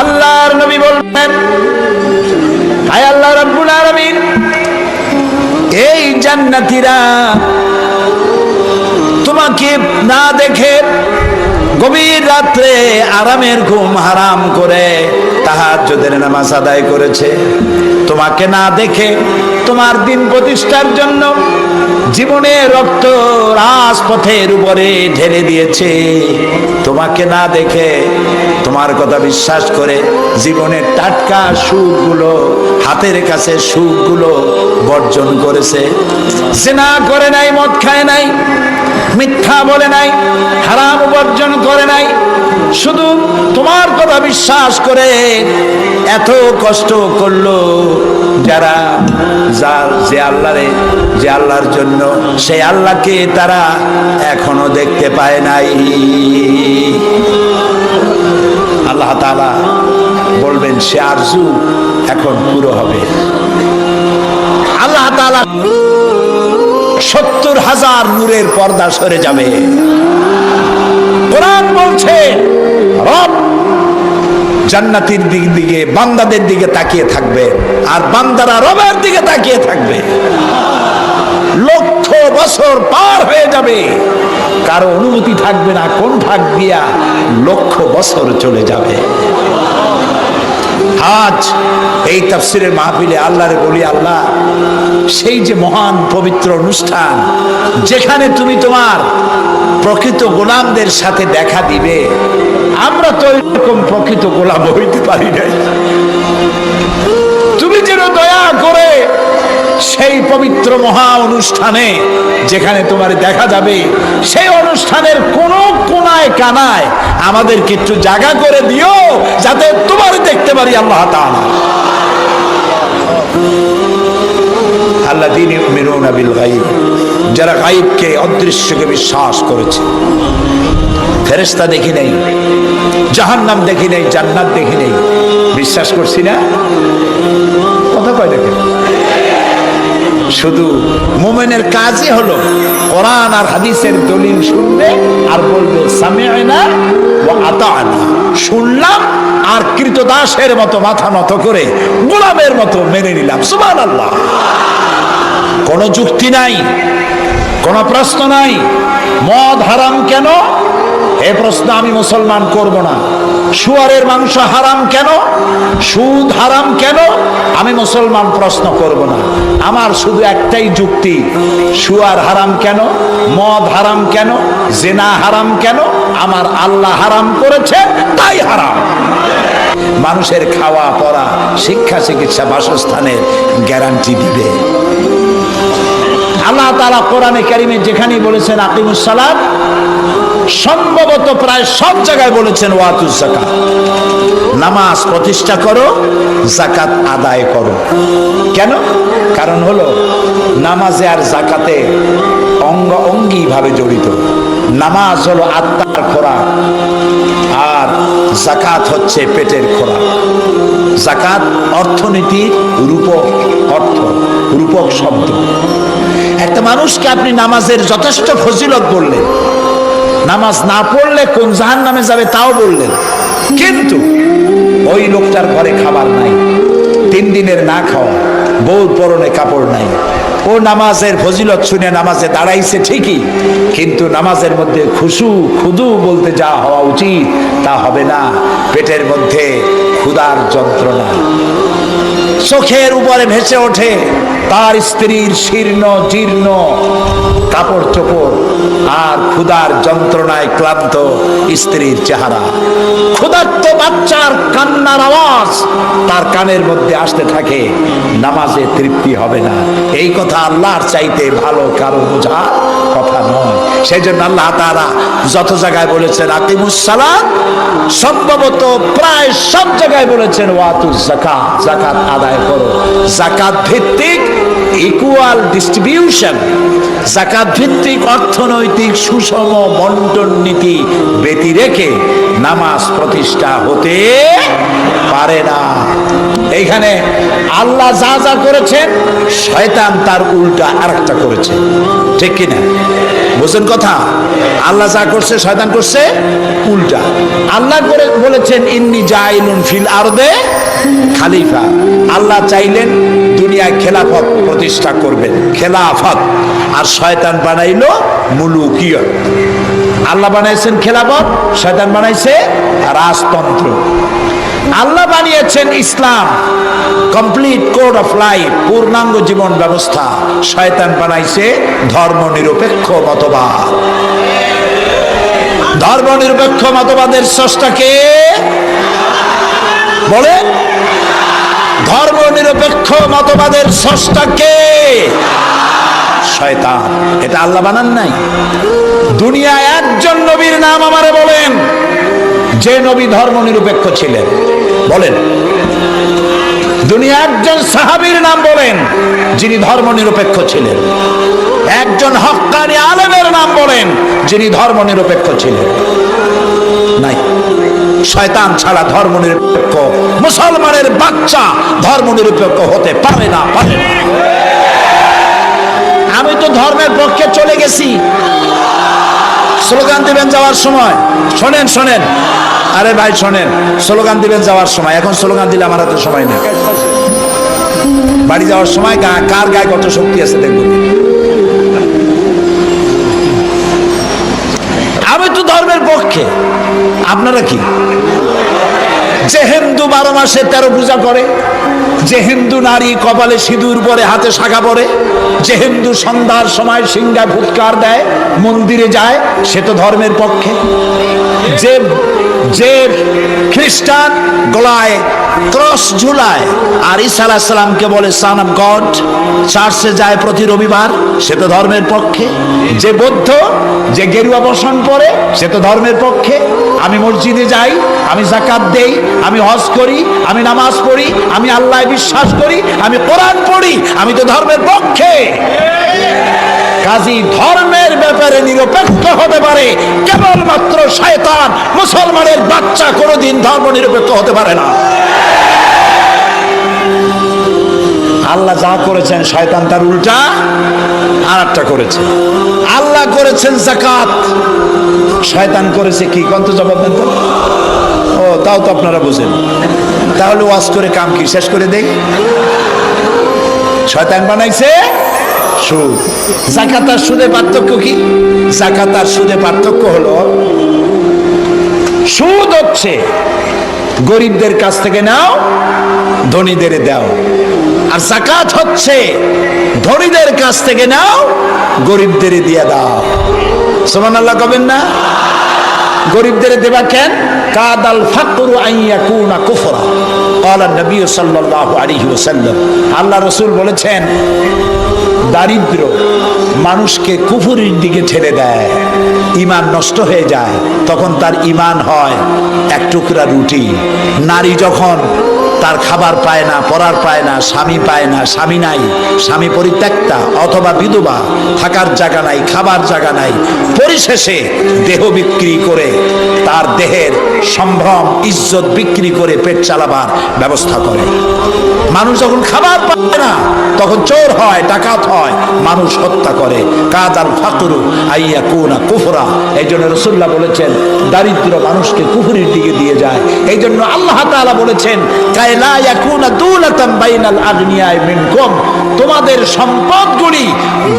আল্লাহর নবী বলবেন, হায় আল্লাহ রাব্বুল আলামিন, এই জান্নাতীরা তোমাকে না দেখে গভীর রাত্রে আরামের ঘুম হারাম করে তাহাজ্জুদের নামাজ আদায় করেছে। তোমাকে না দেখে তোমার দিন প্রতিষ্ঠার জন্য জীবনে রক্ত রাজপথের উপরে ঢেলে দিয়েছে। তোমাকে না দেখে তোমার কথা বিশ্বাস করে জীবনের টাটকা সুখগুলো, হাতের কাছে সুখগুলো বর্জন করেছে। সেনা করে নাই, মদ খায় নাই, মিথ্যা বলে নাই, হারাম বর্জন করে নাই। শুধু তোমার কথা বিশ্বাস করে এত কষ্ট করল যারা, যার যে আল্লাহরে, যে আল্লাহর জন্য সেই আল্লাহকে তারা এখনও দেখতে পায় নাই। আল্লাহ তাআলা বলবেন, সে আরজু এখন পুরো হবে। আল্লাহ সত্তর হাজার নূরের পর্দা সরে যাবে। কোরআন বলছে জান্নাতির দিক দিকে, বান্দাদের দিকে তাকিয়ে থাকবে, আর বান্দারা রবের দিকে তাকিয়ে থাকবে। লক্ষ বছর পার হয়ে যাবে। কারও অনুমতি থাকবে না, কোন ভাগ দিয়া লক্ষ বছর চলে যাবে। আজ এই তাফসিরের মাহফিলে আল্লাহরে বলি, আল্লাহ, সেই যে মহান পবিত্র অনুষ্ঠান, যেখানে তুমি তোমার প্রকৃত গোলামদের সাথে দেখা দিবে, আমরা তো এরকম প্রকৃত গোলাম হইতে পারি নাই। তুমি যেন দয়া করে সেই পবিত্র মহা অনুষ্ঠানে যেখানে তোমার দেখা যাবে, সেই অনুষ্ঠানের কোন কোনায় কানায় আমাদেরকে একটু জায়গা করে দিও, যাতে তোমার দেখতে পারি আল্লাহ তাআলা। আল্লাহ দিন মিনুনা বিল গাইব যারা গাইবকে অদৃশ্যকে বিশ্বাস করেছে। ফেরেস্তা দেখি নাই, জাহান্নাম দেখি নাই, জান্নাত দেখি নাই। বিশ্বাস করছি না? কথা কয় দেখেন। শুধু মোমেনের কাজই হলো কোরআন আর হাদিসের দলিল শুনবে আর বলবে শুনলাম আর কৃতদাসের মতো মাথা নত করে গোলামের মতো মেনে নিলাম। সুবহানাল্লাহ। কোনো যুক্তি নাই, কোনো প্রশ্ন নাই। মদ হারাম কেন? এ প্রশ্ন আমি মুসলমান করব না। শুয়ারের মাংস হারাম কেন? সুদ হারাম কেন? আমি মুসলমান প্রশ্ন করব না। আমার শুধু একটাই যুক্তি, শুয়ার হারাম কেন? মদ হারাম কেন? জেনা হারাম কেন? আমার আল্লাহ হারাম করেছে, তাই হারাম। মানুষের খাওয়া, পড়া, শিক্ষা, চিকিৎসা, বাসস্থানের গ্যারান্টি দিবে। আল্লাহ তালা কোরআনে কারিমে যেখানেই বলেছেন আকিমুসালাম সম্ভবত প্রায় সব জায়গায় বলেছেন ওয়াতুস জাকাত নামাজ প্রতিষ্ঠা করো জাকাত আদায় করো। কেন? কারণ হলো, নামাজে আর জাকাতে অঙ্গ অঙ্গি ভাবে জড়িত। নামাজ হলো আত্মার খোরাক, আর জাকাত হচ্ছে পেটের খোরাক। জাকাত অর্থনীতির রূপক অর্থ, রূপক শব্দ। একটা মানুষকে আপনি নামাজের যথেষ্ট ফজিলত বললেন নামাজ না পড়লে কোন জাহান নামে যাবে তাও বললেন। কিন্তু ওই লোকটার ঘরে খাবার নাই, তিন দিনের না খাওয়া বউ পরনে কাপড় নাই। ও নামাজের ফজিলত শুনে নামাজে দাঁড়াইছে ঠিকই, কিন্তু নামাজের মধ্যে খুশু, খুদু বলতে যা হওয়া উচিত তা হবে না। পেটের মধ্যে ক্ষুধার যন্ত্রণা। চোখের উপরে ভেসে ওঠে। তার স্ত্রীর শীর্ণ, জীর্ণ কাপড় চোপড় আর ক্ষুধার যন্ত্রণায় ক্লান্ত স্ত্রীর চেহারা। ক্ষুধার্ত বাচ্চার কান্নার আওয়াজ তার কানের মধ্যে আসতে থাকে। নামাজে তৃপ্তি হবে না। এই কথা আল্লাহর চাইতে ভালো কারও বোঝা কথা নয়। সেই জন্য আল্লাহ তারা যত জায়গায় বলেছেন আকিমুসালাম সম্ভবত প্রায় সব জায়গায় বলেছেন ওয়াতু জাকাত জাকাত আদায় করো। জাকাত ভিত্তিক ইকুয়াল ডিস্ট্রিবিউশন জাকাত ভিত্তিক অর্থনৈতিক সুষম বন্টন নীতি ব্যতি রেখে নামাজ প্রতিষ্ঠা হতে পারে না। এইখানে আল্লাহ যা যা করেছেন, শয়তান তার উল্টা আর একটা করেছে। ঠিক কিনা? বুঝছেন কথা? আল্লাহ যা করছে, শয়তান করছে উল্টা। আল্লাহ করে বলেছেন, ইন্নি জাইলুন ফিল আরদে খালিফা। আল্লাহ চাইলেন দুনিয়ায় খেলাফত প্রতিষ্ঠা করবেন। খেলাফত। আর শয়তান বানাইলো মুলুকিয়ত। আল্লাহ বানাইছেন খেলাফত, শয়তান বানাইছে রাজতন্ত্র। আল্লাহ বানিয়েছেন ইসলাম কমপ্লিট কোড অফ লাইফ পূর্ণাঙ্গ জীবন ব্যবস্থা। শয়তান বানাইছে ধর্ম নিরপেক্ষ মতবাদ। ধর্ম নিরপেক্ষ মতবাদের স্রষ্টাকে বলেন। ধর্ম নিরপেক্ষ মতবাদের স্রষ্টাকে শয়তান। এটা আল্লাহ বানান নাই? দুনিয়ায় একজন নবীর নাম আমারে বলেন, যে নবী ধর্ম নিরপেক্ষ ছিলেন। বলেন। দুনিয়া একজন সাহাবীর নাম বলেন, যিনি ধর্ম নিরপেক্ষ ছিলেন। একজন হক্কানি আলেমের নাম বলেন, যিনি ধর্ম নিরপেক্ষ ছিলেন। নাই। শয়তান ছাড়া ধর্ম নিরপেক্ষ মুসলমানের বাচ্চা ধর্ম নিরপেক্ষ হতে পারে না পারে না। আমি তো ধর্মের পক্ষে চলে গেছি। স্লোগান দিবেন যাওয়ার সময়। শোনেন শোনেন। আরে ভাই, শোনেন। স্লোগান দিবেন যাওয়ার সময়। এখন স্লোগান দিলে আমার হাতে সময় নেই। বাড়ি যাওয়ার সময় গা- কার গায়ে কত শক্তি আছে দেখুন। আমি তো ধর্মের পক্ষে। আপনারা কি? যে হিন্দু বারো মাসে তেরো পূজা করে, যে হিন্দু নারী কপালে সিঁদুর পরে হাতে শাখা পরে, যে হিন্দু সন্ধ্যার সময় সিংহায় ফুৎকার দেয়, মন্দিরে যায়, সে তো ধর্মের পক্ষে। যে যে খ্রিস্টান গলায় ক্রস ঝুলায়, আর ঈসা আলাহিসাল্লামকে বলে সান অফ গড চার্চে যায় প্রতি রবিবার, সে তো ধর্মের পক্ষে। যে বৌদ্ধ, যে গেরুয়া বসন পরে, সে তো ধর্মের পক্ষে। আমি মসজিদে যাই, আমি জাকাত দেই আমি হজ করি, আমি নামাজ পড়ি, আমি আল্লাহ বিশ্বাস করি, আমি কোরআন পড়ি, আমি তো ধর্মের পক্ষে। কাজী ধর্মের ব্যাপারে নিরপেক্ষ হতে পারে, কেবলমাত্র শয়তান, মুসলমানের বাচ্চা কোনোদিন ধর্ম নিরপেক্ষ হতে পারে না। আল্লাহ যা করেছেন, শয়তান তার উল্টা, আর একটা করেছে। আল্লাহ করেছেন জাকাত শয়তান করেছে কি? কন্ত জবাব দেন তাও তো আপনারা বোঝেন। তাহলে ওয়াজ করে কাম কি? শেষ করে দেই। শয়তান বানাইছে। সুদ। জাকাত আর সুদে পার্থক্য কি? জাকাত আর সুদে পার্থক্য হলো, সুদ হচ্ছে গরিবদের কাছ থেকে নাও, ধনীদের দাও। আর জাকাত হচ্ছে ধনীদের কাছ থেকে নাও, গরিবদের দিয়ে দাও। সমান আল্লাহ কবেন না? গরিবদের দেবা কেন? কাদাল ফাকরু আইয়া কুনা কুফরা। কালা নবী সাল্লাল্লাহু আলাইহি ওয়াসাল্লাম। আল্লাহ রসুল বলেছেন, দারিদ্র মানুষকে কুফুরির দিকে ঠেলে দেয় ইমান নষ্ট হয়ে যায়, তখন তার ইমান হয় এক টুকরা রুটি। নারী যখন তার খাবার পায় না, পরার পায় না, স্বামী পায় না, স্বামী নাই, স্বামী পরিত্যক্তা অথবা বিধবা, থাকার জায়গা নাই, খাবার জায়গা নাই। পরিশেষে দেহ বিক্রি করে তার দেহের সম্ভ্রম, ইজ্জত বিক্রি করে পেট চালাবার ব্যবস্থা করে। মানুষ যখন খাবার পায় না, তখন চোর হয়, ডাকাত হয়, মানুষ হত্যা করে। কাদাল ফাকরু আইয়া কুনা কুফরা। এই জন্য রসুল্লাহ বলেছেন, দারিদ্র মানুষকে কুফুরির দিকে দিয়ে যায়। এই জন্য আল্লাহ তাআলা বলেছেন তোমাদের সম্পদগুলি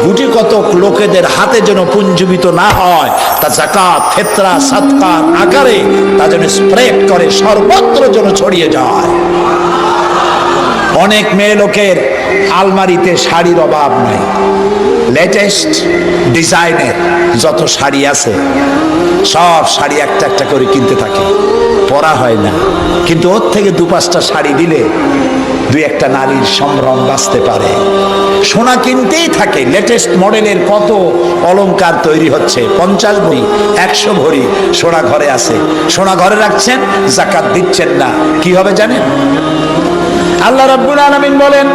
গুটি কতক লোকেদের হাতে যেন পুঞ্জীবিত না হয় তা জাকাত ফেতরা সাদকার আকারে তা যেন স্প্রেড করে সর্বত্র যেন ছড়িয়ে যায় অনেক মেয়ে লোকের আলমারিতে শাড়ির অভাব নাই। লেটেস্ট ডিজাইনের যত শাড়ি আছে, সব শাড়ি একটা একটা করে কিনতে থাকে। পরা হয় না। কিন্তু ওর থেকে দু পাঁচটা শাড়ি দিলে দুই একটা নারীর সম্ভ্রম বাঁচতে পারে। সোনা কিনতেই থাকে লেটেস্ট মডেলের কত অলংকার তৈরি হচ্ছে পঞ্চাশ ভরি একশো ভরি সোনা ঘরে আছে সোনা ঘরে রাখছেন জাকাত দিচ্ছেন না কি হবে জানেন আল্লাহ রাব্বুল আলামিন বলেন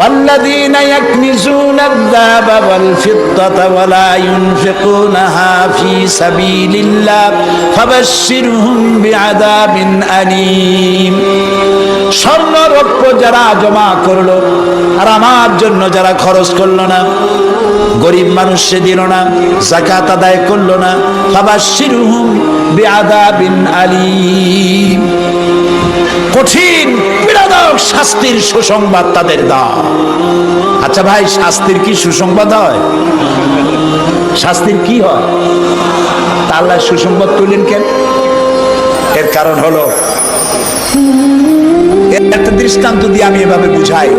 والذين يكنزون الذهب والفضة ولا ينفقونها في سبيل الله فبشرهم بعذاب أليم স্বর্ণ রৌপ্য যারা জমা করলো আর আমার জন্য যারা খরচ করল না, গরিব মানুষ সে দিল না জাকাত আদায় করল না বাবা শিরুহুম বিন আলিম। কঠিন, পীড়াদায়ক শাস্তির সুসংবাদ তাদের দাও। আচ্ছা ভাই, শাস্তির কি সুসংবাদ হয়? শাস্তির কি হয়? তা আল্লাহ সুসংবাদ তুলেন কেন? এর কারণ হলো একটা দৃষ্টান্ত দিয়ে আমি এভাবে বুঝাই।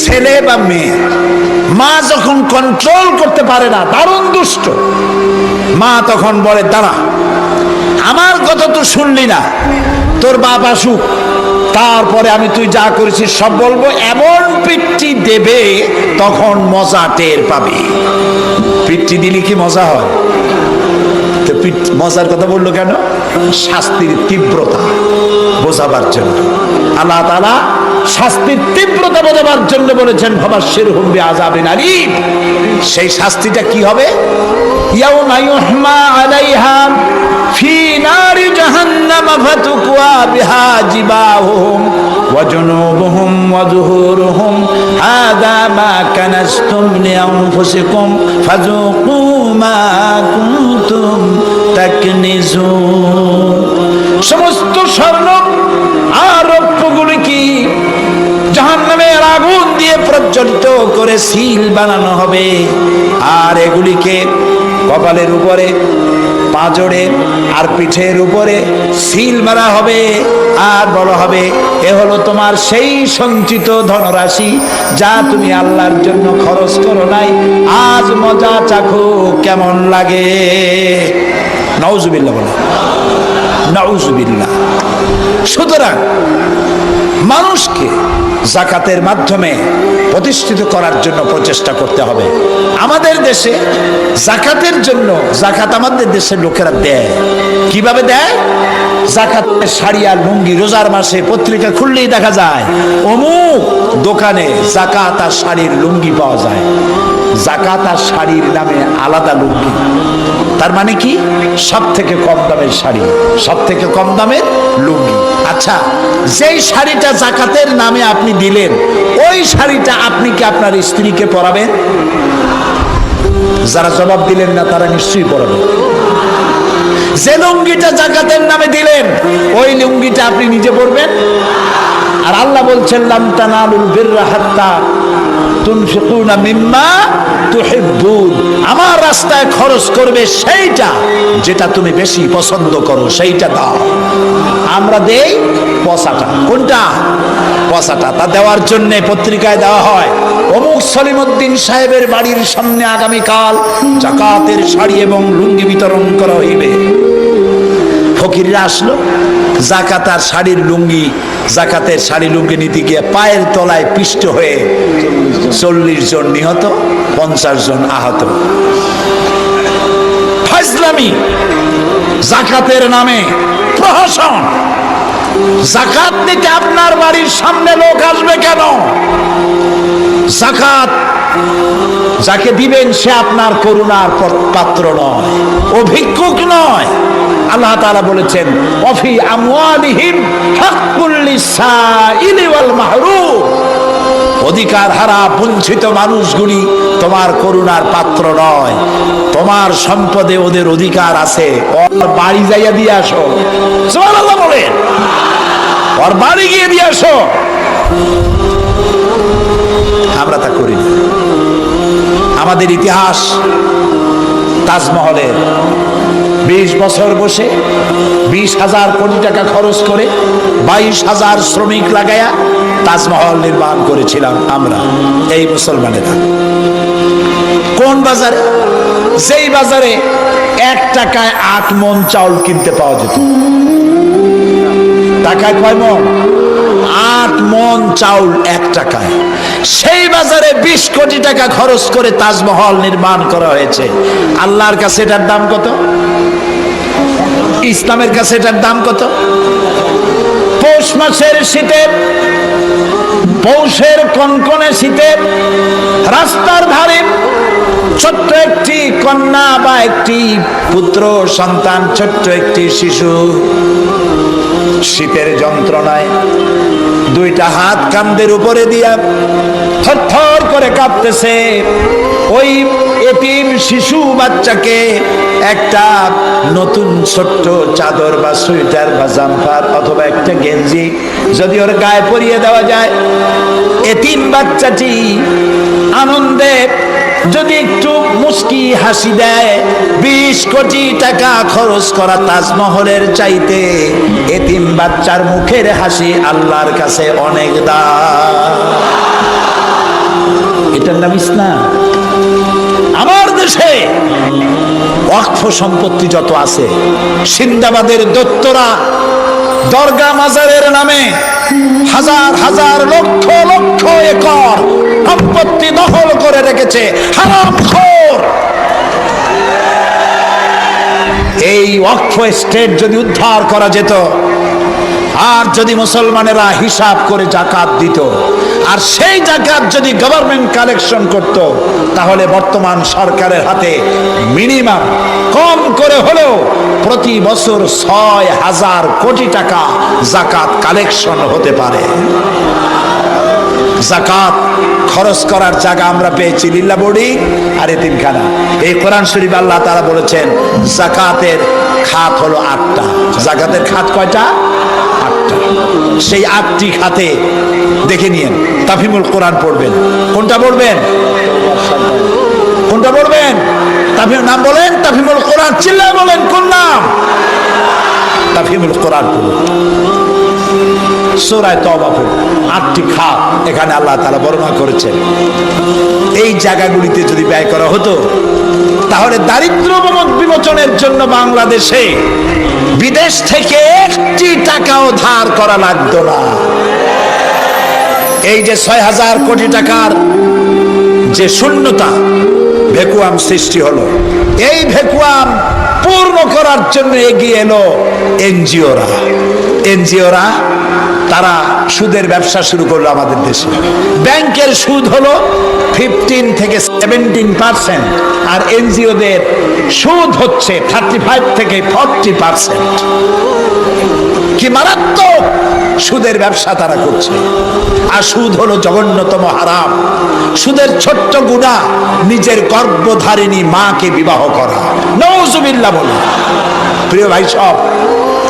ছেলে বা মেয়ে, মা যখন কন্ট্রোল করতে পারে না, দারুণ দুষ্ট। মা তখন বলে, দাঁড়া, আমার কথা তো শুনলি না, তোর বাপ আসুক, তারপরে আমি তুই যা করেছিস সব বলব, এমন পিঠটি দেবে, তখন মজা টের পাবি। পিঠটি দিলে কি মজা হয়? তো মজার কথা বলল কেন? শাস্তির তীব্রতা বোঝাবার জন্য। আল্লাহ তালা শাস্তির তীব্রতা বোঝাবার জন্য বলেছেন ভবাসের হুম্বি আজাবিন আলিম। সেই শাস্তিটা কি হবে? ইয়াউমা দিয়ে করে সিল বানানো হবে। আর এগুলিকে কপালের উপরে পাঁজরে আর পিঠের উপরে সিল মারা হবে। আর বলা হবে, এ হলো তোমার সেই সঞ্চিত ধনরাশি যা তুমি আল্লাহর জন্য খরচ করো নাই। আজ মজা চাখো, কেমন লাগে? নওজুবিল্লাহ বলে নওজুবিল্লাহ সুতরাং মানুষকে জাকাতের মাধ্যমে প্রতিষ্ঠিত করার জন্য প্রচেষ্টা করতে হবে। আমাদের দেশে জাকাতের জন্য জাকাত আমাদের দেশের লোকেরা দেয়। কীভাবে দেয়? জাকাতের শাড়ি আর লুঙ্গি রোজার মাসে পত্রিকা খুললেই দেখা যায়, অমুক দোকানে জাকাত আর শাড়ির লুঙ্গি পাওয়া যায়। জাকাত আর শাড়ির নামে আলাদা লুঙ্গি। তার মানে কি? সব থেকে কম দামের শাড়ি সব থেকে কম দামের লুঙ্গি। আচ্ছা যেই শাড়িটা জাকাতের নামে আপনি দিলেন, ওই শাড়িটা আপনি কি আপনার স্ত্রীকে পরাবেন? যারা জবাব দিলেন না, তারা নিশ্চয়ই পরাবেন যে লুঙ্গিটা জাকাতের নামে দিলেন, ওই লুঙ্গিটা আপনি নিজে পরবেন? আর আল্লাহ বলছেন, লাম তানালুল বিররা হাত্তা মিম্মা আমার রাস্তায় খরচ করবে সেইটা যেটা তুমি বেশি পছন্দ করো, সেইটা দাও। আমরা দেই পসাটা কোনটা? পসাটা তা দেওয়ার জন্য পত্রিকায় দেওয়া হয়, অমুক সলিমুদ্দিন সাহেবের বাড়ির সামনে আগামীকাল জাকাতের শাড়ি এবং লুঙ্গি বিতরণ করা হইবে। ফকিররা আসলো জাকাত আর শাড়ির লুঙ্গি, জাকাতের শাড়ি লুঙ্গি নিতে গিয়ে পায়ের তলায় পিষ্ট হয়ে চল্লিশ জন নিহত, পঞ্চাশ জন আহত। ফাইজলামি জাকাতের নামে প্রহসন। জাকাত দিতে আপনার বাড়ির সামনে লোক আসবে কেন? জাকাত যাকে দিবেন সে আপনার করুণার পাত্র নয় ভিক্ষুক নয়। আল্লাহ তাআলা বলেছেন, অফি আমওয়ালিহিম অধিকার হারা বঞ্চিত মানুষগুলি তোমার করুণার পাত্র নয়, তোমার সম্পদে ওদের অধিকার আছে। বাড়ি যাইয়া দিয়ে আসো। ওর বাড়ি গিয়ে দিয়ে আসো। আমরা তা করি না আমাদের ইতিহাস তাজমহলের বিশ বছর বসে বিশ হাজার কোটি টাকা খরচ করে বাইশ হাজার শ্রমিক লাগায়া তাজমহল নির্মাণ করেছিলাম আমরা, এই মুসলমানেরা। কোন বাজারে? যেই বাজারে এক টাকায় আট মন চাউল কিনতে পাওয়া যেত। টাকায় কয় মন? আট মন, চাউল এক টাকায়। সেই বাজারে বিশ কোটি টাকা খরচ করে তাজমহল নির্মাণ করা হয়েছে। আল্লাহর কাছে এটার দাম কত? ইসলামের কাছে এটার দাম কত? পৌষ মাসের শীতে, পৌষের কনকনে শীতে, রাস্তার ধারে ছোট্ট একটি কন্যা বা একটি পুত্র, সন্তান, ছোট্ট একটি শিশু। শীতের যন্ত্রণায় দুইটা হাত কামদের উপরে দিয়া থরথর করে কাঁপতেছে। ওই এতিম শিশু বাচ্চাকে একটা নতুন ছোট্ট চাদর বা সোয়েটার বা জাম্পার অথবা একটা গেঞ্জি যদি ওর গায়ে পরিয়ে দেওয়া যায়। এতিম বাচ্চাটি আনন্দে যদি একটু মুস্কি হাসি দেয়, বিশ কোটি টাকা খরচ করা তাজমহলের চাইতে এতিম বাচ্চার মুখের হাসি আল্লাহর কাছে অনেক দা এটার নাম ইসলাম। আমার দেশে ওয়াকফ সম্পত্তি যত আছে, সিন্দাবাদের দত্তরা দরগা মাজারের নামে হাজার হাজার লক্ষ লক্ষ একর সম্পত্তি দখল করে রেখেছে হারাম এই অক্ষ স্টেট যদি উদ্ধার করা যেত, আর যদি মুসলমানেরা হিসাব করে জাকাত দিত আর সেই জাকাত যদি গভর্নমেন্ট কালেকশন করত, তাহলে বর্তমান সরকারের হাতে মিনিমাম কম করে হলেও প্রতি বছর ছয় হাজার কোটি টাকা জাকাত কালেকশন হতে পারে। জাকাত খরচ করার জায়গা আমরা পেয়েছি লিল্লা বডি আর এতিমখানা। এই কোরআন শরীফ আল্লাহ তারা বলেছেন, জাকাতের খাত হলো আটটা। জাকাতের খাত কয়টা? সেই আটটি খাতে দেখে নিয়েন। তাফিমুল কোরআন পড়বেন। কোনটা পড়বেন? কোনটা পড়বেন? তাফিম নাম বলেন তাফিমুল কোরআন চিল্লায় বলেন, কোন নাম? তাফিমুল কোরআন পড়ুন। সোরায় তবা আটটি খাত এখানে আল্লাহ তালা বর্ণনা করেছেন। এই জায়গাগুলিতে যদি ব্যয় করা হতো তাহলে দারিদ্র বিমোচনের জন্য বাংলাদেশে বিদেশ থেকে একটি টাকাও ধার করা লাগতো না। এই যে ছয় হাজার কোটি টাকার যে শূন্যতা, ভেকুয়াম সৃষ্টি হলো। এই ভেকুয়াম পূর্ণ করার জন্য এগিয়ে এলো এনজিওরা। এনজিওরা, তারা সুদের ব্যবসা শুরু করল আমাদের দেশে। ব্যাংকের সুদ হলো ফিফটিন থেকে সেভেন্টিন পার্সেন্ট আর এনজিওদের সুদ হচ্ছে থার্টি ফাইভ থেকে ফর্টি পার্সেন্ট কি মারাত্মক সুদের ব্যবসা তারা করছে। আর সুদ হলো জঘন্যতম হারাম। সুদের ছোট্ট গুণা নিজের গর্ভধারিণী মাকে বিবাহ করা। নৌজুবিল্লা বলে প্রিয় ভাই সব,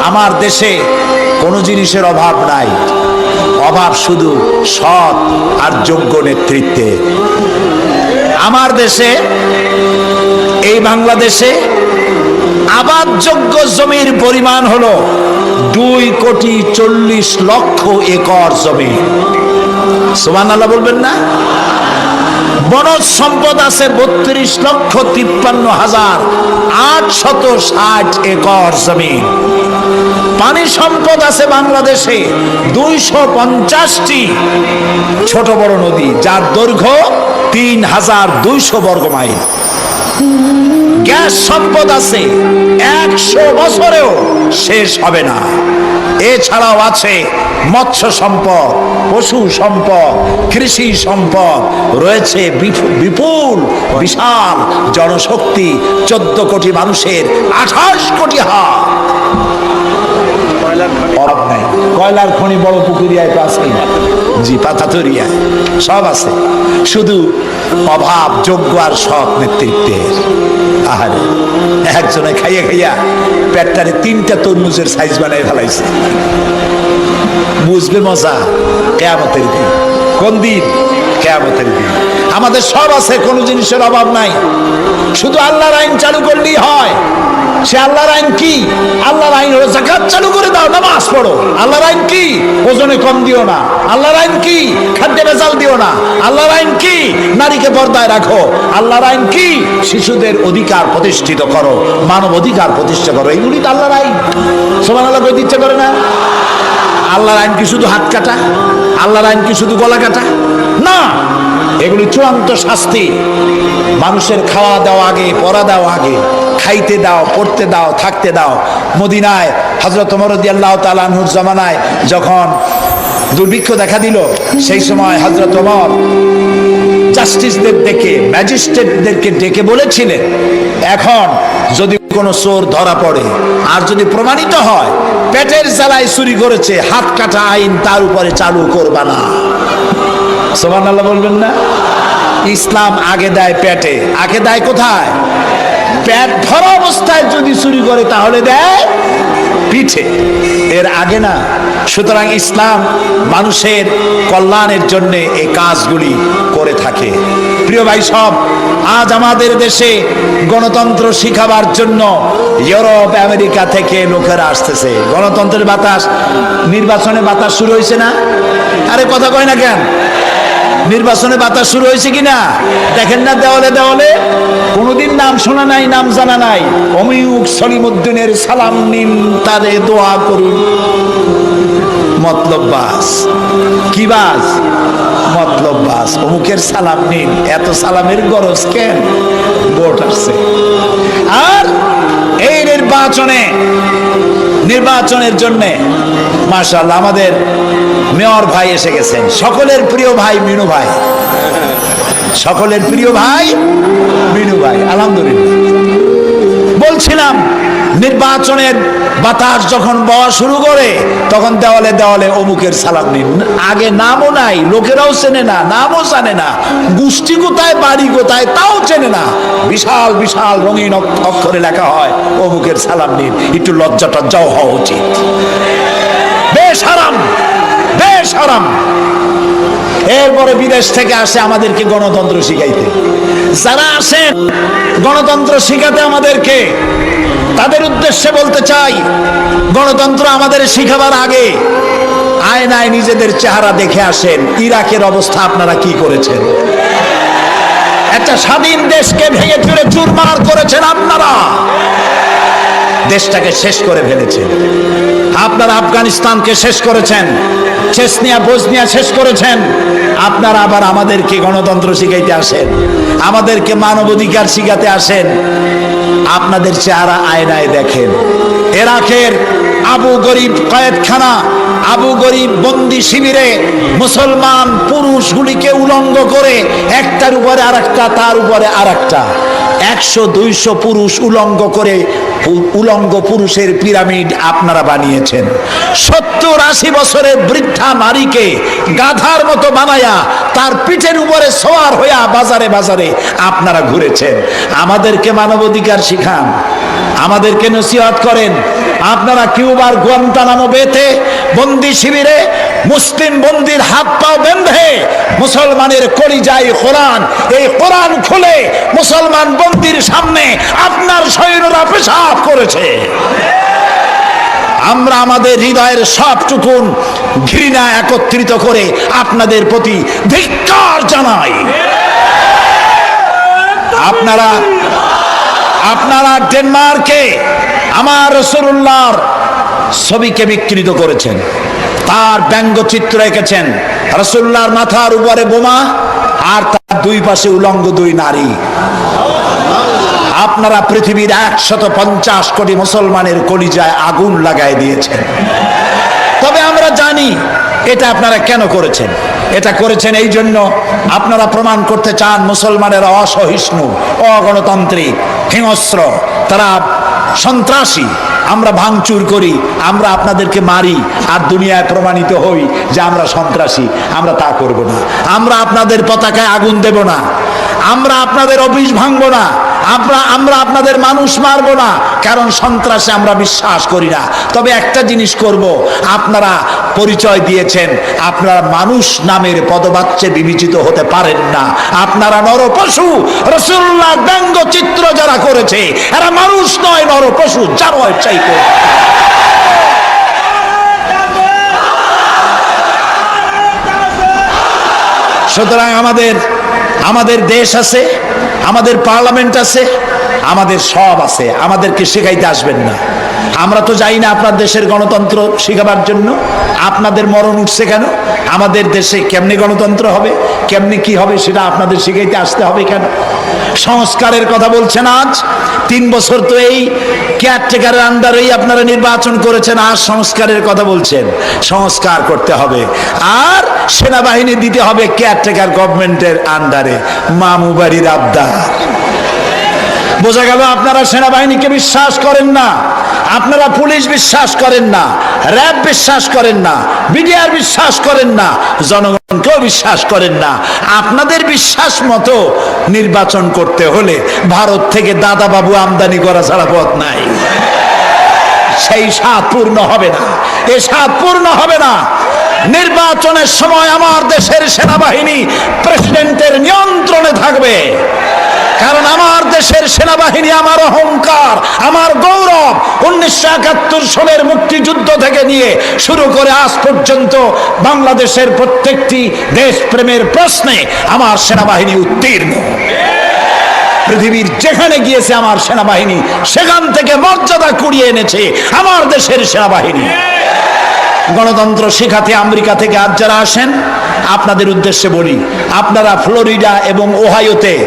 আমার দেশে কোনো জিনিসের অভাব নাই। অভাব শুধু সৎ আর যোগ্য নেতৃত্বে। আমার দেশে, এই বাংলাদেশে আবাদযোগ্য জমির পরিমাণ হলো দুই কোটি চল্লিশ লক্ষ একর জমি। সোমান আল্লাহ বলবেন না? বনজ সম্পদ আছে বত্রিশ লক্ষ তিপ্পান্ন হাজার আটশত ষাট একর জমি। পানি সম্পদ আছে বাংলাদেশে। দুইশো পঞ্চাশটি ছোট বড় নদী, যার দৈর্ঘ্য তিন হাজার দুইশো বর্গ মাইল। গ্যাস সম্পদ আছে একশো বছরেও শেষ হবে না। এছাড়াও আছে মৎস্য সম্পদ, পশু সম্পদ, কৃষি সম্পদ, রয়েছে বিপু- বিপুল, বিশাল জনশক্তি, চোদ্দ কোটি মানুষের আঠাশ কোটি হাত। অভাব নাই। কয়লার খনি বড় পুকুরিয়ায় তো আছেই জি পাথাতরিয়ায় সব আছে। শুধু অভাব যোগ্য আর সৎ নেতৃত্বের আহারে একজনে খাইয়া খাইয়া পেটটারে তিনটা তরমুজের সাইজ বানাই ফেলাইছে। বুঝবে মজা কেয়ামতের দিন। কোন দিন? কেয়ামতের দিন। আমাদের সব আছে, কোনো জিনিসের অভাব নাই। শুধু আল্লাহর আইন চালু করলেই হয়। সে আল্লাহর আইন কি? আল্লাহর আইন হলো জাকাত চালু করে দাও, নামাজ পড়ো। আল্লাহর আইন কি? ওজনে কম দিও না। আল্লাহর আইন কি? খাদ্যে বেজাল দিও না। আল্লাহর আইন কি? নারীকে পর্দায় রাখো। আল্লাহর আইন কি? শিশুদের অধিকার প্রতিষ্ঠিত করো। মানব অধিকার প্রতিষ্ঠা করো। এইগুলি তো আল্লাহর আইন। সমান আল্লাহ কই দিচ্ছে করে না? আল্লাহর আইন কি শুধু হাত কাটা? আল্লাহর আইন কি শুধু গলা কাটা? না, এগুলি চূড়ান্ত শাস্তি। মানুষের খাওয়া দেওয়া আগে, পড়া দেওয়া আগে, খাইতে দাও, পড়তে দাও, থাকতে দাও। মদিনায় হজরত মরদি আল্লাহ জমানায় যখন দুর্ভিক্ষ দেখা দিল, সেই সময় হজরত ওমর জাস্টিসদের ডেকে, ম্যাজিস্ট্রেটদেরকে ডেকে বলেছিলেন, এখন যদি কোনো চোর ধরা পড়ে আর যদি প্রমাণিত হয়, পেটের জ্বালায় চুরি করেছে, হাত কাটা আইন তার উপরে চালু করবা না। সোমান আল্লাহ বলবেন না? ইসলাম আগে দেয় পেটে। আগে দেয় কোথায়? পেট ধরা অবস্থায় যদি চুরি করে, তাহলে দেয় পিঠে। এর আগে না। সুতরাং ইসলাম মানুষের কল্যাণের জন্য এই কাজগুলি করে থাকে। প্রিয় ভাই, সব আজ আমাদের দেশে গণতন্ত্র শিখাবার জন্য ইউরোপ, আমেরিকা থেকে লোকেরা আসতেছে। গণতন্ত্রের বাতাস নির্বাচনে বাতাস শুরু হয়েছে না? আরে কথা কয় না কেন? নির্বাচনে বাতাস শুরু হয়েছে কিনা? দেখেন না দেওয়ালে দেওয়ালে? কোনোদিন নাম শোনা নাই, নাম জানা নাই। অমিউক সলিমুদ্দিনের সালাম নিন, তারে দোয়া করুন। মতলব বাস। কি বাস? মতলব বাস। অমুকের সালাম নিন। এত সালামের গরজ কেন? ভোট আসছে। আর এই নির্বাচনে, নির্বাচনের জন্যে মাশাল্লাহ আমাদের মেয়র ভাই এসে গেছেন। সকলের প্রিয় ভাই মিনু ভাই। সকলের প্রিয় ভাই মিনু ভাই, আলহামদুলিল্লাহ। বলছিলাম, নির্বাচনের বাতাস যখন বওয়া শুরু করে, তখন দেওয়ালে দেওয়ালে অমুকের সালাম নিন। আগে নামও নাই, লোকেরাও চেনে না, নামও জানে না। গোষ্ঠী কোথায়, বাড়ি কোথায়, তাও চেনে না। বিশাল বিশাল রঙিন অক্ষ- অক্ষরে লেখা হয়, অমুকের সালাম নিন। একটু লজ্জা টজ্জাও হওয়া উচিত। বেশ আরাম বেশ আরাম এরপরে বিদেশ থেকে আসে আমাদেরকে গণতন্ত্র শিখাইতে। যারা আসেন গণতন্ত্র শিখাতে আমাদেরকে, তাদের উদ্দেশ্যে বলতে চাই, গণতন্ত্র আমাদের শিখাবার আগে আয়নায় নিজেদের চেহারা দেখে আসেন, ইরাকের অবস্থা আপনারা কি করেছেন? একটা স্বাধীন দেশকে ভেঙে চুরে চুরমার করেছেন আপনারা। দেশটাকে শেষ করে ফেলেছেন। আপনারা আফগানিস্তানকে শেষ করেছেন। চেসনিয়া বসনিয়া শেষ করেছেন। আপনারা আবার আমাদেরকে গণতন্ত্র শিখাইতে আসেন। আমাদেরকে মানবাধিকার শিখাতে আসেন। আপনাদের চেহারা আয়নায় দেখেন। এরাকের আবু গরিব কয়েদখানা আবু গরিব বন্দি শিবিরে মুসলমান পুরুষগুলিকে উলঙ্গ করে একটার উপরে আরেকটা, তার উপরে আরেকটা। একশো, দুইশো পুরুষ উলঙ্গ করে উলঙ্গ পুরুষের পিরামিড আপনারা বানিয়েছেন। সত্তর আশি বছরের বৃদ্ধা নারীকে গাধার মতো বানায়া তার পিঠের উপরে সোয়ার হইয়া বাজারে বাজারে আপনারা ঘুরেছেন। আমাদেরকে মানবাধিকার শিখান। আমাদেরকে নসিহত করেন। আপনারা কিউবার, গুয়ান্তানামো বেতে বন্দি শিবিরে মুসলিম বন্দির হাত পাও বেঁধে মুসলমানের কলিজাই কোরআন। এই কোরআন খুলে মুসলমান বন্দির সামনে আপনার সৈন্যরা পেশাব করেছে। আমরা আমাদের হৃদয়ের সবটুকুন ঘৃণা একত্রিত করে আপনাদের প্রতি ধিক্কার জানাই। আপনারা আপনারা ডেনমার্কে আমার রসুল্লাহর ছবিকে বিকৃত করেছেন। তার ব্যঙ্গচিত্র এঁকেছেন রসুল্লাহর মাথার উপরে বোমা আর তার দুই পাশে উলঙ্গ দুই নারী। আপনারা পৃথিবীর একশত পঞ্চাশ কোটি মুসলমানের কলিজায় আগুন লাগাই দিয়েছেন। তবে আমরা জানি এটা আপনারা কেন করেছেন? এটা করেছেন এই জন্য আপনারা প্রমাণ করতে চান মুসলমানেরা অসহিষ্ণু, অগণতান্ত্রিক, হিংস্র, তারা সন্ত্রাসী। আমরা ভাঙচুর করি, আমরা আপনাদেরকে মারি আর দুনিয়ায় প্রমাণিত হই যে আমরা সন্ত্রাসী, আমরা তা করব না। আমরা আপনাদের পতাকায় আগুন দেব না। আমরা আপনাদের অফিস ভাঙবো না। আমরা আমরা আপনাদের মানুষ মারবো না, কারণ সন্ত্রাসে আমরা বিশ্বাস করি না। তবে একটা জিনিস করব, আপনারা পরিচয় দিয়েছেন, আপনারা মানুষ নামের পদবাচ্যে বিবেচিত হতে পারেন না। আপনারা নরপশু রসুল্লাহ ব্যঙ্গ চিত্র যারা করেছে, এরা মানুষ নয়, নরপশু, যার ইচ্ছাই করে সুতরাং আমাদের আমাদের দেশ আছে আমাদের পার্লামেন্ট আছে, আমাদের সব আছে, আমাদেরকে শেখাইতে আসবেন না। আমরা তো যাই না আপনার দেশের গণতন্ত্র শেখাবার জন্য, আপনাদের মরণ উঠছে কেন, আমাদের দেশে কেমনি গণতন্ত্র হবে, কেমনি কি হবে সেটা আপনাদের শিখাইতে আসতে হবে কেন? সংস্কারের কথা বলছেন আজ, তিন বছর তো এই কেয়ারটেকারের আন্ডারেই আপনারা নির্বাচন করেছেন, আর সংস্কারের কথা বলছেন, সংস্কার করতে হবে। আর সেনাবাহিনী দিতে হবে কেয়ারটেকার গভর্নমেন্টের আন্ডারে মামু বাড়ির আবদার। বোঝা গেল আপনারা সেনাবাহিনীকে বিশ্বাস করেন না। আপনারা পুলিশ বিশ্বাস করেন না। র্যাব বিশ্বাস করেন না। বিডিআর বিশ্বাস করেন না। জনগণকেও বিশ্বাস করেন না। আপনাদের বিশ্বাস মতো নির্বাচন করতে হলে ভারত থেকে দাদা বাবু আমদানি করা ছাড়া পথ নাই। সেই স্বাদ পূর্ণ হবে না। এ স্বাদ পূর্ণ হবে না। নির্বাচনের সময় আমার দেশের সেনাবাহিনী প্রেসিডেন্টের নিয়ন্ত্রণে থাকবে। কারণ আমার দেশের সেনাবাহিনী আমার অহংকার, আমার গৌরব উনিশশো একাত্তর সালের মুক্তিযুদ্ধ থেকে নিয়ে শুরু করে আজ পর্যন্ত বাংলাদেশের প্রত্যেকটি দেশপ্রেমের প্রশ্নে আমার সেনাবাহিনী উত্তীর্ণ। পৃথিবীর যেখানে গিয়েছে আমার সেনাবাহিনী, সেখান থেকে মর্যাদা কুড়িয়ে এনেছে আমার দেশের সেনাবাহিনী। গণতন্ত্র শেখাতে আমেরিকা থেকে আজ যারা আসেন আপনাদের উদ্দেশ্যে বলি আপনারা ফ্লোরিডা এবং ওহাইওতে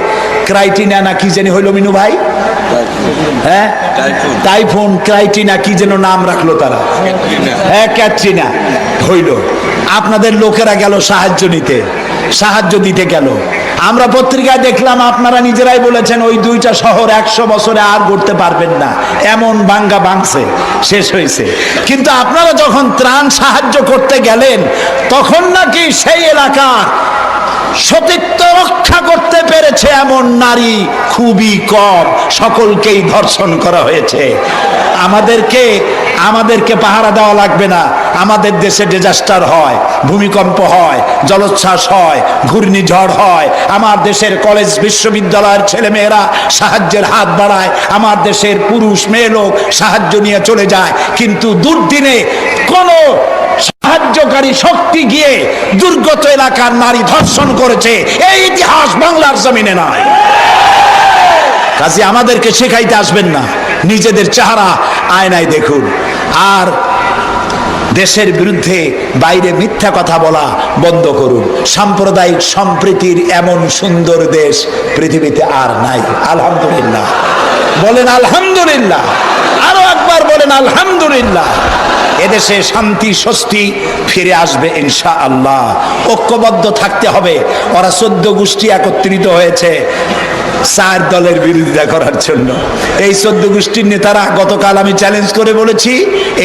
ক্রাইটিনা না কি জানি হইল মিনু ভাই? হ্যাঁ? টাইফুন। ক্রাইটিনা কি যেন নাম রাখল তারা? হ্যাঁ ক্যাটরিনা হইল। আপনাদের লোকেরা গেল সাহায্য নিতে। সাহায্য দিতে গেল। আমরা পত্রিকায় দেখলাম, আপনারা নিজেরাই বলেছেন, ওই দুইটা শহর একশো বছরে আর গড়তে পারবেন না। এমন বাঙ্গা বাংছে শেষ হয়েছে। কিন্তু আপনারা যখন ত্রাণ সাহায্য করতে গেলেন, তখন নাকি সেই এলাকার সতীত্ব রক্ষা করতে পেরেছে এমন নারী খুবই কম। সকলকেই ধর্ষণ করা হয়েছে। আমাদেরকে আমাদেরকে পাহারা দেওয়া লাগবে না। আমাদের দেশে ডিজাস্টার হয়, ভূমিকম্প হয়, জলোচ্ছ্বাস হয়, ঘূর্ণিঝড় হয়। আমার দেশের কলেজ বিশ্ববিদ্যালয়ের ছেলেমেয়েরা সাহায্যের হাত বাড়ায়। আমার দেশের পুরুষ মেয়ে লোক সাহায্য নিয়ে চলে যায়। কিন্তু দুর্দিনে কোনো সাহায্যকারী শক্তি গিয়ে দুর্গত এলাকার নারী ধর্ষণ করেছে। এই ইতিহাস বাংলার জমিনে নয় কাজে, আমাদেরকে শেখাইতে আসবেন না। নিজেদের চেহারা আয়নায় দেখুন। আর দেশের বিরুদ্ধে বাইরে মিথ্যা কথা বলা বন্ধ করুন। সাম্প্রদায়িক সম্প্রীতির এমন সুন্দর দেশ পৃথিবীতে আর নাই। আলহামদুলিল্লাহ। বলেন আলহামদুলিল্লাহ। আরও একবার বলেন আলহামদুলিল্লাহ। এদেশে শান্তি, স্বস্তি ফিরে আসবে ইনশা আল্লাহ ঐক্যবদ্ধ থাকতে হবে। ওরা চোদ্দ গোষ্ঠী একত্রিত হয়েছে চার দলের বিরোধিতা করার জন্য। এই চোদ্দ গোষ্ঠীর নেতারা গতকাল আমি চ্যালেঞ্জ করে বলেছি,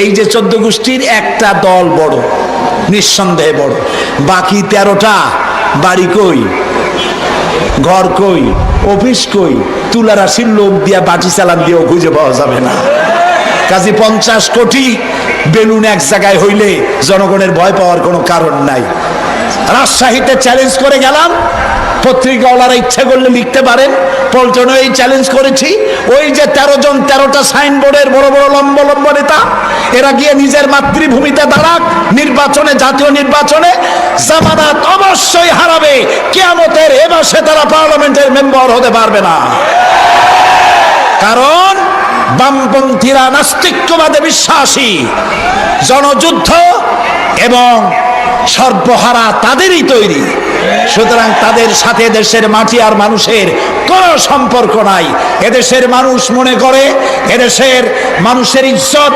এই যে চোদ্দ গোষ্ঠীর একটা দল বড়, নিঃসন্দেহে বড়। বাকি তেরোটা বাড়ি কই? ঘর কই? অফিস কই? তুলা রাশির লোক দিয়া বাটি চালান দিয়েও খুঁজে পাওয়া যাবে না। কাজে পঞ্চাশ কোটি বেলুন এক জায়গায় হইলে জনগণের ভয় পাওয়ার কোনো কারণ নাই। রাজশাহীতে চ্যালেঞ্জ করে গেলাম। পত্রিকাওয়ালারা ইচ্ছে করলে লিখতে পারেন। পল্টনে এই চ্যালেঞ্জ করেছি। ওই যে তেরো জন, তেরোটা সাইনবোর্ডের বড় বড় লম্ব লম্ব নেতা, এরা গিয়ে নিজের মাতৃভূমিতে দাঁড়াক। নির্বাচনে, জাতীয় নির্বাচনে জামানাত অবশ্যই হারাবে। কেয়ামতের এ মাসে তারা পার্লামেন্টের মেম্বার হতে পারবে না। কারণ বামপন্থীরা নাস্তিক্যবাদে বিশ্বাসী। জনযুদ্ধ এবং সর্বহারা তাদেরই তৈরি। সুতরাং তাদের সাথে দেশের মাটি আর মানুষের কোনো সম্পর্ক নাই। এদেশের মানুষ মনে করে, এদেশের মানুষের ইজ্জত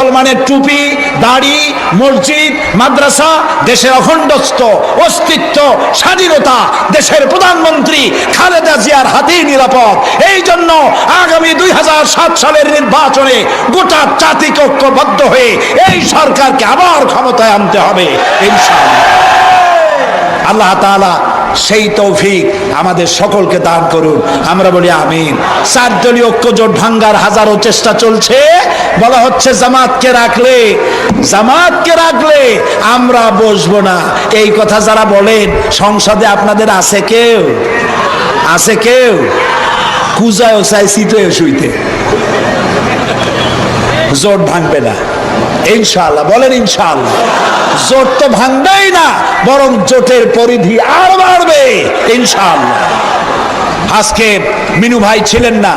মুসলমানের টুপি, দাড়ি, মসজিদ, মাদ্রাসা দেশের অখণ্ডস্থ, অস্তিত্ব, স্বাধীনতা দেশের প্রধানমন্ত্রী খালেদা জিয়ার হাতেই নিরাপদ। এই জন্য আগামী দুই হাজার সাত সালের নির্বাচনে গোটা জাতিকে ঐক্যবদ্ধ হয়ে এই সরকারকে আবার ক্ষমতায় আনতে হবে আল্লাহ তাআলা সেই তৌফিক আমাদের সকলকে দান করুন। আমরা বলি আমিন। চার দলীয় ঐক্য জোট ভাঙ্গার হাজারো চেষ্টা চলছে। বলা হচ্ছে, জামাতকে রাখলে জামাতকে রাখলে আমরা বসবো না। এই কথা যারা বলেন, সংসদে আপনাদের আছে কেউ? আছে কেউ? কুজায়ও চাই সিটেও শুইতে। জোট ভাঙবে না। ইনশাআল্লাহ, বলেন ইনশাআল্লাহ। জোট তো ভাঙবেই না, বরং জোটের পরিধি আর বাড়বে ইনশাল্লাহ আজকে মিনু ভাই ছিলেন না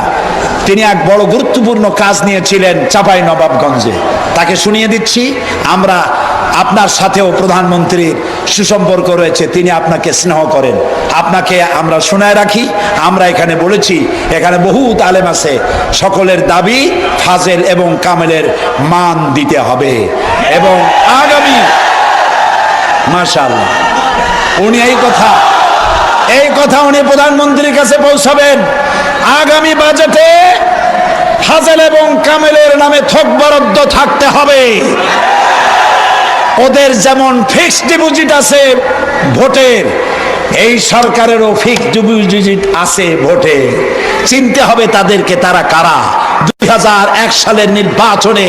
তিনি এক বড় গুরুত্বপূর্ণ কাজ নিয়েছিলেন চাপাই নবাবগঞ্জে। তাকে শুনিয়ে দিচ্ছি, আমরা আপনার সাথেও প্রধানমন্ত্রীর সুসম্পর্ক রয়েছে, তিনি আপনাকে স্নেহ করেন। আপনাকে আমরা শোনায় রাখি, আমরা এখানে বলেছি, এখানে বহুত আলেম আছে, সকলের দাবি ফাজেল এবং কামেলের মান দিতে হবে। এবং আগামী, মাশাআল্লাহ, উনি এই কথা এই কথা উনি প্রধানমন্ত্রীর কাছে পৌঁছাবেন। আগামী বাজেটে ফাজেল এবং কামেলের নামে থক বরাদ্দ থাকতে হবে। ওদের যেমন ফিক্সড ডিপোজিট আছে ভোটের, এই সরকারেরও ফিক্সড ডিপোজিট আছে ভোটে। চিনতে হবে তাদেরকে তারা কারা। দুই হাজার এক সালের নির্বাচনে